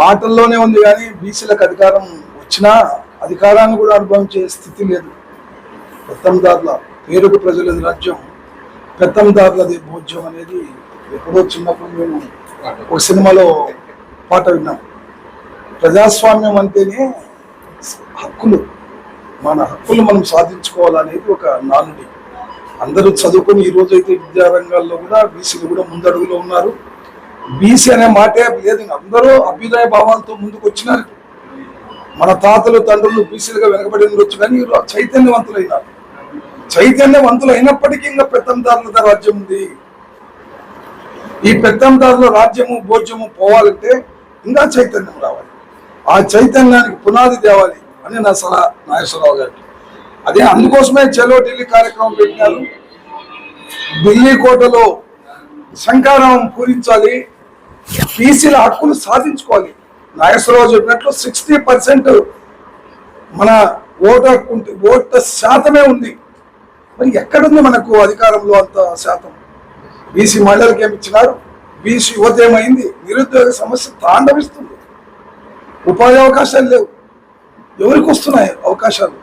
మాటల్లోనే ఉంది కానీ బీసీలకు అధికారం వచ్చినా అధికారాన్ని కూడా అనుభవించే స్థితి లేదు. పెత్తందారుల పేరుకు ప్రజల రాజ్యం పెత్తందారులది భోజ్యం అనేది ఎప్పుడో చిన్నప్పుడు మేము ఒక సినిమాలో పాట విన్నాం. ప్రజాస్వామ్యం అంటేనే హక్కులు. మన హక్కులు మనం సాధించుకోవాలనేది ఒక నానుడి. అందరూ చదువుకొని ఈరోజు అయితే విద్యారంగాల్లో కూడా బీసీలు కూడా ముందడుగులో ఉన్నారు. బీసీ అనే మాటే లేదు. అందరూ అభ్యుదయ భావాలతో ముందుకు వచ్చినారు. మన తాతలు తండ్రులు బీసీలుగా వెనకబడి ఉండొచ్చు కానీ చైతన్యవంతులైనారు. చైతన్యవంతులు అయినప్పటికీ ఇంకా పెత్తందారుల రాజ్యం ఉంది. ఈ పెత్తందారుల రాజ్యము భోజ్యము పోవాలంటే ఇంకా చైతన్యం రావాలి. ఆ చైతన్యానికి పునాది తేవాలి అని నా సలహా నాగేశ్వరరావు గారికి అదే అందుకోసమే చలో ఢిల్లీ కార్యక్రమం పెట్టినారు. ఢిల్లీ కోటలో శంకారావం పూరించాలి. బీసీల హక్కులు సాధించుకోవాలి. నాగేశ్వరరావు చెప్పినట్లు సిక్స్టీ పర్సెంట్ మన ఓటర్ హక్కు శాతమే ఉంది. మరి ఎక్కడుంది మనకు అధికారంలో అంత శాతం? బీసీ మహిళలకు ఏమి ఇచ్చినారు? బీసీ యువత ఏమైంది? నిరుద్యోగ సమస్య తాండవిస్తుంది. ఉపాధి అవకాశాలు లేవు. ఎవరికి వస్తున్నాయి అవకాశాలు?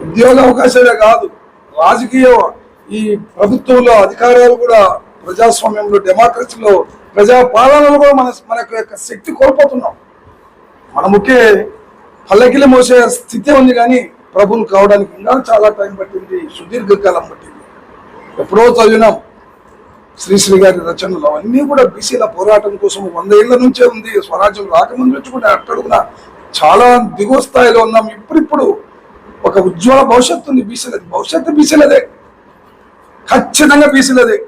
ఉద్యోగ అవకాశాలే కాదు. రాజకీయ ఈ ప్రభుత్వంలో అధికారాలు కూడా ప్రజాస్వామ్యంలో డెమోక్రసీలో ప్రజా పాలనలో కూడా మన మన యొక్క శక్తి కోల్పోతున్నాం. మన ముఖ్య పల్లకిలు మోసే స్థితి ఉంది కానీ ప్రభులు కావడానికి ఇంకా చాలా టైం పట్టింది సుదీర్ఘకాలం పట్టింది. ఎప్పుడో చదివినాం శ్రీశ్రీ గారి రచనలు. అవన్నీ కూడా బీసీల పోరాటం కోసం వంద ఏళ్ళ నుంచే ఉంది. స్వరాజ్యం రాకముందు నుంచి కూడా అట్టడుగున చాలా దిగువ స్థాయిలో ఉన్నాం. ఇప్పుడిప్పుడు ఒక ఉజ్వల భవిష్యత్తు ఉంది. బీసీలది భవిష్యత్తు బీసీలదే. ఖచ్చితంగా బీసీలదే.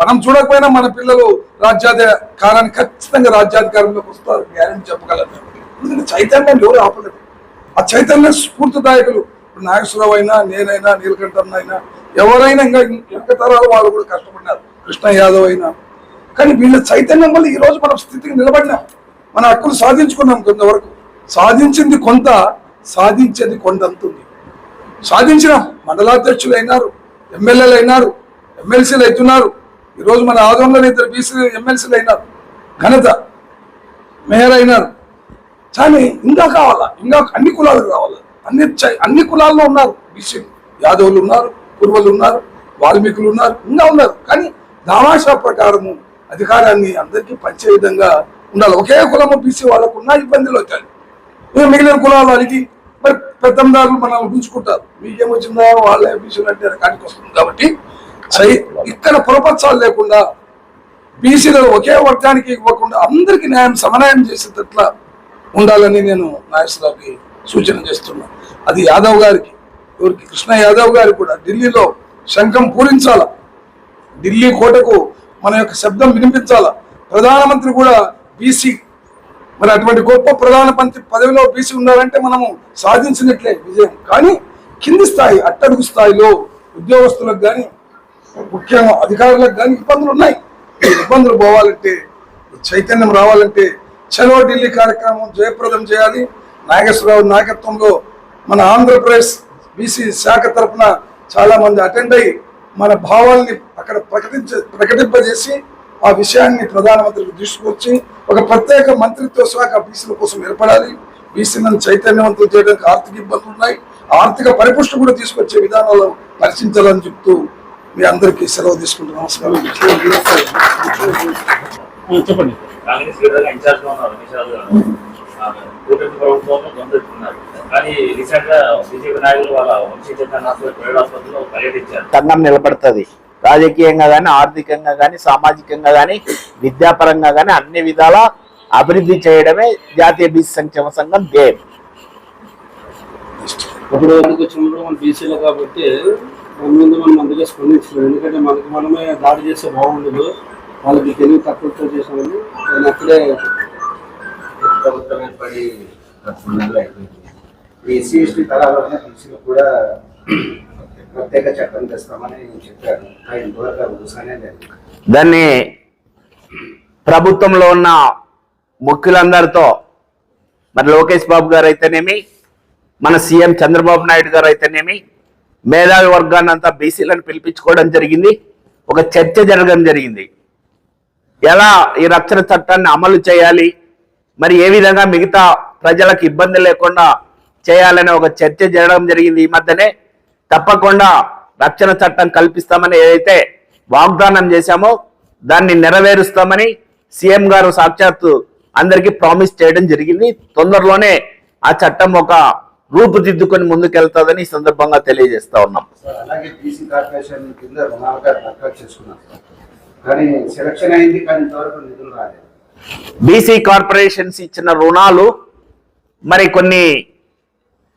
మనం చూడకపోయినా మన పిల్లలు రాజ్యాధికారాన్ని ఖచ్చితంగా రాజ్యాధికారంలోకి వస్తారు. గ్యారెంటీ చెప్పగలను. ఎందుకంటే చైతన్యం ఎవరు ఆపలేదు. ఆ చైతన్య స్ఫూర్తిదాయకులు నాగేశ్వరరావు అయినా నేనైనా నీలకంఠన్ అయినా ఎవరైనా ఇంకా వెనక తరాలు వాళ్ళు కూడా కష్టపడినారు కృష్ణ యాదవ్ అయినా. కానీ వీళ్ళ చైతన్యం వల్ల ఈరోజు మనం స్థితికి నిలబడినాం. మన హక్కులు సాధించుకున్నాం కొంతవరకు. సాధించింది కొంత సాధించేది కొండంత ఉంది. సాధించినాం మండలాధ్యక్షులు అయినారు ఎమ్మెల్యేలు అయినారు ఎమ్మెల్సీలు అవుతున్నారు. ఈరోజు మన ఆదోళనలో ఇద్దరు బీసీ ఎమ్మెల్సీలు అయినారు. ఘనత మేయర్ అయినారు. కానీ ఇంకా కావాలా? ఇంకా అన్ని కులాలు కావాలా? అన్ని చై- అన్ని కులాల్లో ఉన్నారు బీసీలు యాదవులు ఉన్నారు కురువలు ఉన్నారు వాల్మీకులు ఉన్నారు ఇంకా ఉన్నారు. కానీ దామాషా ప్రకారము అధికారాన్ని అందరికీ పంచే విధంగా ఉండాలి. ఒకే కులము బీసీ వాళ్ళకు ఉన్న ఇబ్బందులు అవుతాయి. మిగిలిన కులాలు అడిగి మరి పెద్దందారులు మనల్ని ఉంచుకుంటారు మీకేమొచ్చిందా వాళ్ళే బీసీలు అంటే రకానికి వస్తుంది కాబట్టి ఇక్కడ పొరపచ్చాలు లేకుండా బీసీలలో ఒకే వర్గానికి ఇవ్వకుండా అందరికీ న్యాయం సమన్వయం చేసేటట్ల ఉండాలని నేను నాగేశ్వరరావుకి సూచన చేస్తున్నా. అది యాదవ్ గారికి ఎవరికి? కృష్ణ యాదవ్ గారికి కూడా ఢిల్లీలో శంఖం పూరించాల. ఢిల్లీ కోటకు మన యొక్క శబ్దం వినిపించాల. ప్రధానమంత్రి కూడా బీసీ మరి అటువంటి గొప్ప ప్రధానమంత్రి పదవిలో బీసీ ఉన్నారంటే మనము సాధించినట్లే విజయం. కానీ కింది స్థాయి అట్టడుగు స్థాయిలో ఉద్యోగస్తులకు కానీ ముఖ్యంగా అధికారులకు కానీ ఇబ్బందులు ఉన్నాయి. ఇబ్బందులు పోవాలంటే చైతన్యం రావాలంటే చలో ఢిల్లీ కార్యక్రమం జయప్రదం చేయాలి. నాగేశ్వరరావు నాయకత్వంలో మన ఆంధ్రప్రదేశ్ బీసీ శాఖ తరఫున చాలా మంది అటెండ్ అయ్యి మన భావాల్ని అక్కడ ప్రకటించ ప్రకటింపజేసి ఆ విషయాన్ని ప్రధానమంత్రికి తీసుకొచ్చి ఒక ప్రత్యేక మంత్రిత్వ శాఖ బీసీల కోసం ఏర్పడాలి. బీసీలను చైతన్యవంతులు చేయడానికి ఆర్థిక ఇబ్బందులు ఉన్నాయి. ఆర్థిక పరిపుష్టి కూడా తీసుకొచ్చే విధానాలు పరిశీలించాలని చెప్తూ మీ అందరికీ సెలవు తీసుకుంటున్నాను నమస్కారం. చెప్పండి. కాంగ్రెస్ లీడర్ ఇన్ఛార్జ్గా ఉన్నారు నిషాద్ గారు ఆ, కూటమి ప్రభుత్వంలో గొంతెత్తున్నారు కానీ రీసెంట్గా బీజేపీ నాయకులు వాళ్ళ వంశీ చైతన్య ప్రైవేట్ ఆసుపత్రిలో పర్యటించారు. సంఘం నిలబడుతుంది. రాజకీయంగా కానీ ఆర్థికంగా కానీ సామాజికంగా కానీ విద్యాపరంగా కానీ అన్ని విధాల అభివృద్ధి చేయడమే జాతీయ బీసీ సంక్షేమ సంఘం ధ్యేయం ఇప్పుడు ఎందుకు వచ్చినప్పుడు మన బీసీలో కాబట్టి మీద మనం అందుకే స్పందించలేదు. ఎందుకంటే మనకి మనమే దాడి చేస్తే బాగుండదు. వాళ్ళకి తెలివి తక్కువతో చేసామని నేను అక్కడే ప్రభుత్వం ఏర్పడి ఎస్సీ ఎస్టీ తరాలనే కూడా ప్రత్యేక చట్టం తెస్తామని చెప్పారు. కానీ ఇంతవరకు చూసానే లేదు. దాన్ని ప్రభుత్వంలో ఉన్న ముఖ్యులందరితో మరి లోకేష్ బాబు గారు అయితేనేమి మన సీఎం చంద్రబాబు నాయుడు గారు అయితేనేమి మేధావి వర్గాన్ని అంతా బీసీలను పిలిపించుకోవడం జరిగింది. ఒక చర్చ జరగడం జరిగింది. ఎలా ఈ రక్షణ చట్టాన్ని అమలు చేయాలి? మరి ఏ విధంగా మిగతా ప్రజలకు ఇబ్బంది లేకుండా చేయాలనే ఒక చర్చ జరగడం జరిగింది. ఈ మధ్యనే తప్పకుండా రక్షణ చట్టం కల్పిస్తామని ఏదైతే వాగ్దానం చేశామో దాన్ని నెరవేరుస్తామని సీఎం గారు సాక్షాత్తు అందరికీ ప్రామిస్ చేయడం జరిగింది. తొందరలోనే ఆ చట్టం ఒక రూపుదిద్దుకొని ముందుకెళ్తాదని ఈ సందర్భంగా తెలియజేస్తా ఉన్నాం. అలాగే బీసీ కార్పొరేషన్ కింద రుణాలుగా దరఖాస్తు చేసుకున్నాం. సార్. కానీ సెలక్షన్ అయింది కానీ ఇంతవరకు నిధులు రాలేదు. బీసీ కార్పొరేషన్స్ ఇచ్చిన రుణాలు మరి కొన్ని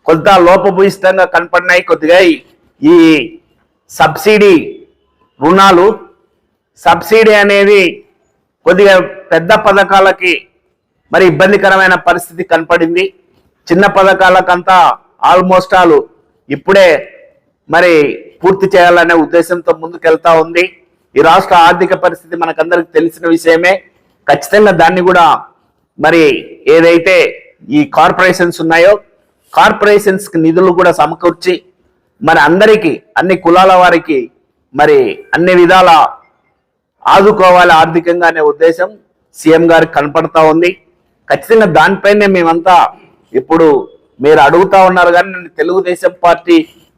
కొంత లోపభూయిష్టంగా కనపడినాయి. కొద్దిగా ఈ సబ్సిడీ రుణాలు సబ్సిడీ అనేది కొద్దిగా పెద్ద పథకాలకి మరి ఇబ్బందికరమైన పరిస్థితి కనపడింది. చిన్న పథకాలకంతా ఆల్మోస్ట్ ఆల్ ఇప్పుడే మరి పూర్తి చేయాలనే ఉద్దేశంతో ముందుకెళ్తా ఉంది. ఈ రాష్ట్ర ఆర్థిక పరిస్థితి మనకందరికి తెలిసిన విషయమే. ఖచ్చితంగా దాన్ని కూడా మరి ఏదైతే ఈ కార్పొరేషన్స్ ఉన్నాయో కార్పొరేషన్స్కి నిధులు కూడా సమకూర్చి మరి అందరికీ అన్ని కులాల వారికి మరి అన్ని విధాల ఆదుకోవాలి ఆర్థికంగా అనే ఉద్దేశం సీఎం గారికి కనపడతా ఉంది. ఖచ్చితంగా దానిపైనే మేమంతా ఇప్పుడు మీరు అడుగుతా ఉన్నారు కానీ నన్ను తెలుగుదేశం పార్టీ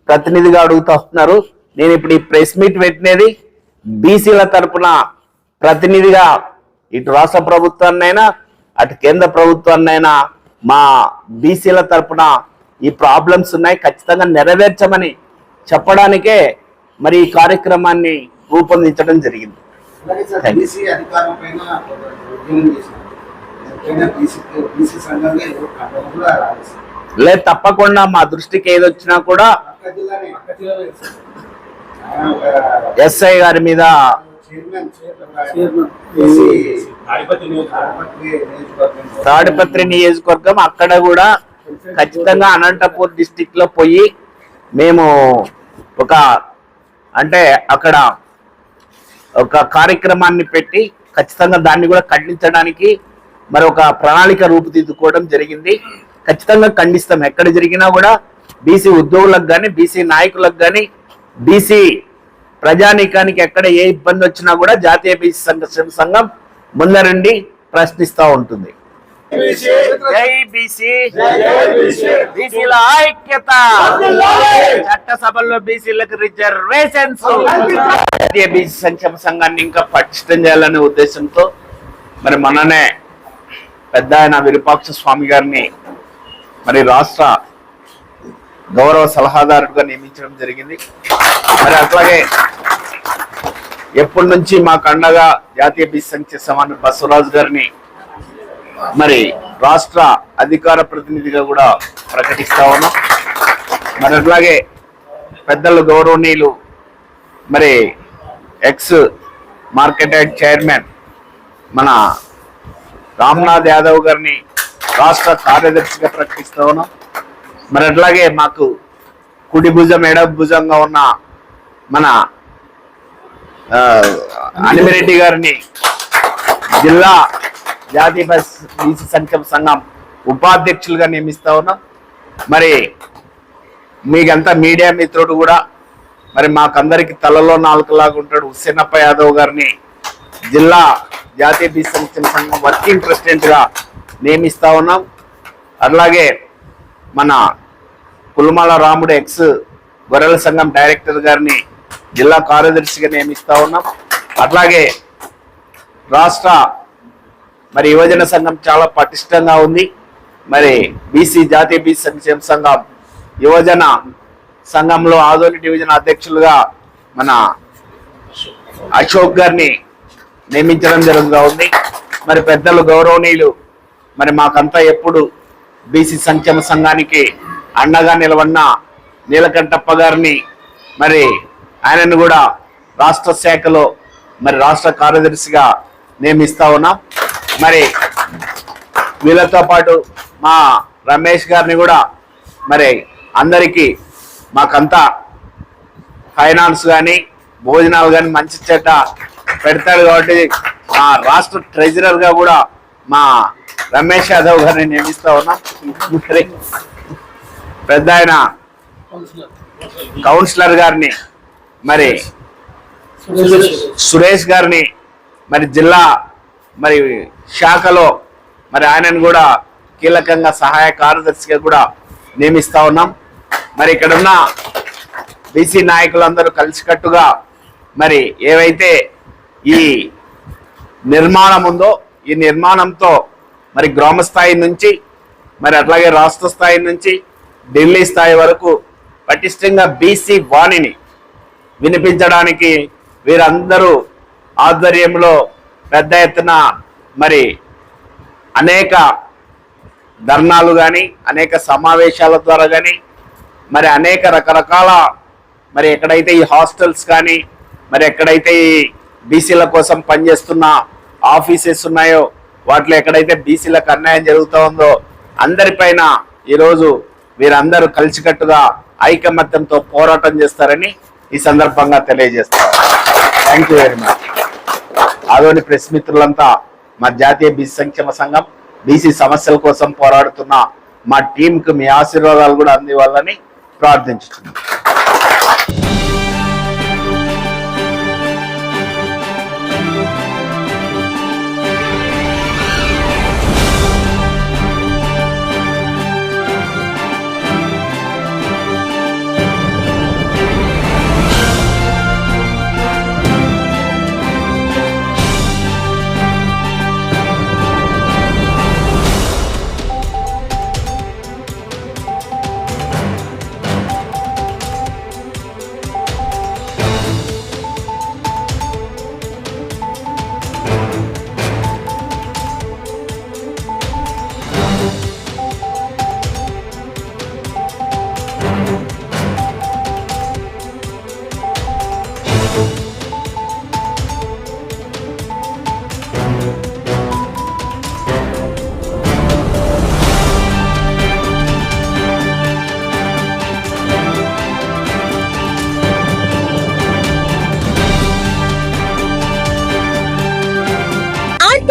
ప్రతినిధిగా అడుగుతా ఉన్నారు నేను ఇప్పుడు ఈ ప్రెస్ మీట్ పెట్టినది బీసీల తరపున ప్రతినిధిగా ఇటు రాష్ట్ర ప్రభుత్వాన్నైనా అటు కేంద్ర ప్రభుత్వాన్నైనా మా బీసీల తరపున ఈ ప్రాబ్లమ్స్ ఉన్నాయి. ఖచ్చితంగా నెరవేర్చమని చెప్పడానికే మరి ఈ కార్యక్రమాన్ని రూపొందించడం జరిగింది. అలాగే సార్ లేదు తప్పకుండా మా దృష్టికి ఏది వచ్చినా కూడా ఎస్ఐ గారి మీద తాడిపత్రి నియోజకవర్గం. అక్కడ కూడా ఖచ్చితంగా అనంతపూర్ డిస్టిక్లో పోయి మేము ఒక అంటే అక్కడ ఒక కార్యక్రమాన్ని పెట్టి ఖచ్చితంగా దాన్ని కూడా ఖండించడానికి మరి ఒక ప్రణాళిక రూపుదిద్దుకోవడం జరిగింది. ఖచ్చితంగా ఖండిస్తాం. ఎక్కడ జరిగినా కూడా బీసీ ఉద్యోగులకు కానీ బీసీ నాయకులకు కానీ బీసీ ప్రజానీకానికి ఎక్కడ ఏ ఇబ్బంది వచ్చినా కూడా జాతీయ బీసీ సంఘర్షణ సంఘం ముందరండి ప్రశ్నిస్తూ ఉంటుంది. బీసీల ఐక్యత. చట్టసభల్లో బీసీలకు రిజర్వేషన్స్. జాతీయ బీసీ సంక్షేమ సంఘాన్ని ఇంకా పటిష్టం చేయాలనే ఉద్దేశంతో మరి మననే పెద్ద ఆయన విరూపాక్ష స్వామి గారిని మరి రాష్ట్ర గౌరవ సలహాదారుడిగా నియమించడం జరిగింది. మరి అట్లాగే ఎప్పటి నుంచి మాకు అండగా జాతీయ బీసీ సంఖ్య సమాన బసవరాజు గారిని మరి రాష్ట్ర అధికార ప్రతినిధిగా కూడా ప్రకటిస్తా ఉన్నాం. మరి అట్లాగే పెద్దలు గౌరవనీయులు మరి ఎక్స్ మార్కెట్ చైర్మన్ మన రామ్నాథ్ యాదవ్ గారిని రాష్ట్ర కార్యదర్శిగా ప్రకటిస్తా ఉన్నాం. మరి అట్లాగే మాకు కుడి భుజం ఎడ భుజంగా ఉన్న మన అనిమిరెడ్డి గారిని జిల్లా జాతీయ బస్ బీసీ సంక్షేమ సంఘం ఉపాధ్యక్షులుగా నియమిస్తా ఉన్నాం. మరి మీకంతా మీడియా మిత్రుడు కూడా. మరి మాకందరికి తలలో నాలుకలాగా ఉంటాడు హుస్సేనప్ప యాదవ్ గారిని జిల్లా జాతీయ బీసీ సంక్షేమ సంఘం వర్కింగ్ ప్రెసిడెంట్గా నియమిస్తూ ఉన్నాం. అలాగే మన పుల్మాల రాముడు ఎక్స్ గొర్రెల సంఘం డైరెక్టర్ గారిని జిల్లా కార్యదర్శిగా నియమిస్తూ ఉన్నాం. అట్లాగే రాష్ట్ర మరి యువజన సంఘం చాలా పటిష్టంగా ఉంది. మరి బీసీ జాతీయ బీసీ సంక్షేమ సంఘం యువజన సంఘంలో ఆదోని డివిజన్ అధ్యక్షులుగా మన అశోక్ గారిని నియమించడం జరుగుతూ ఉంది. మరి పెద్దలు గౌరవనీయులు మరి మాకంతా ఎప్పుడు బీసీ సంక్షేమ సంఘానికి అండగా నిలవన్న నీలకంఠప్ప గారిని మరి ఆయనను కూడా రాష్ట్ర శాఖలో మరి రాష్ట్ర కార్యదర్శిగా నియమిస్తా ఉన్నా. మరి వీళ్ళతో పాటు మా రమేష్ గారిని కూడా మరి అందరికీ మాకంతా ఫైనాన్స్ కానీ భోజనాలు కానీ మంచి చెడ్డ పెడతాడు కాబట్టి మా రాష్ట్ర ట్రెజరర్గా కూడా మా రమేష్ యాదవ్ గారిని నియమిస్తా ఉన్నాం. పెద్ద ఆయన కౌన్సిలర్ గారిని మరి సురేష్ గారిని మరి జిల్లా మరి శాఖలో మరి ఆయనను కూడా కీలకంగా సహాయ కార్యదర్శిగా కూడా నియమిస్తా ఉన్నాం. మరి ఇక్కడున్న బీసీ నాయకులందరూ కలిసికట్టుగా మరి ఏవైతే ఈ నిర్మాణం ఉందో ఈ నిర్మాణంతో మరి గ్రామ స్థాయి నుంచి మరి అట్లాగే రాష్ట్ర స్థాయి నుంచి ఢిల్లీ స్థాయి వరకు పటిష్టంగా బీసీ వాణిని వినిపించడానికి వీరందరూ ఆధ్వర్యంలో పెద్ద ఎత్తున మరి అనేక ధర్నాలు కానీ అనేక సమావేశాల ద్వారా కానీ మరి అనేక రకరకాల మరి ఎక్కడైతే ఈ హాస్టల్స్ కానీ మరి ఎక్కడైతే ఈ బీసీల కోసం పనిచేస్తున్న ఆఫీసెస్ ఉన్నాయో వాటిలో ఎక్కడైతే బీసీలకు అన్యాయం జరుగుతూ ఉందో అందరిపైన ఈరోజు వీరందరూ కలిసికట్టుగా ఐకమత్యంతో పోరాటం చేస్తారని ఈ సందర్భంగా తెలియజేస్తారు thank you very much Adoni press మిత్రులంతా మా జాతీయ బీసీ సంక్షేమ సంఘం బీసీ సమస్యల కోసం పోరాడుతున్న మా టీంకు మీ ఆశీర్వాదాలు కూడా అందివ్వాలని ప్రార్థించుతున్నాం.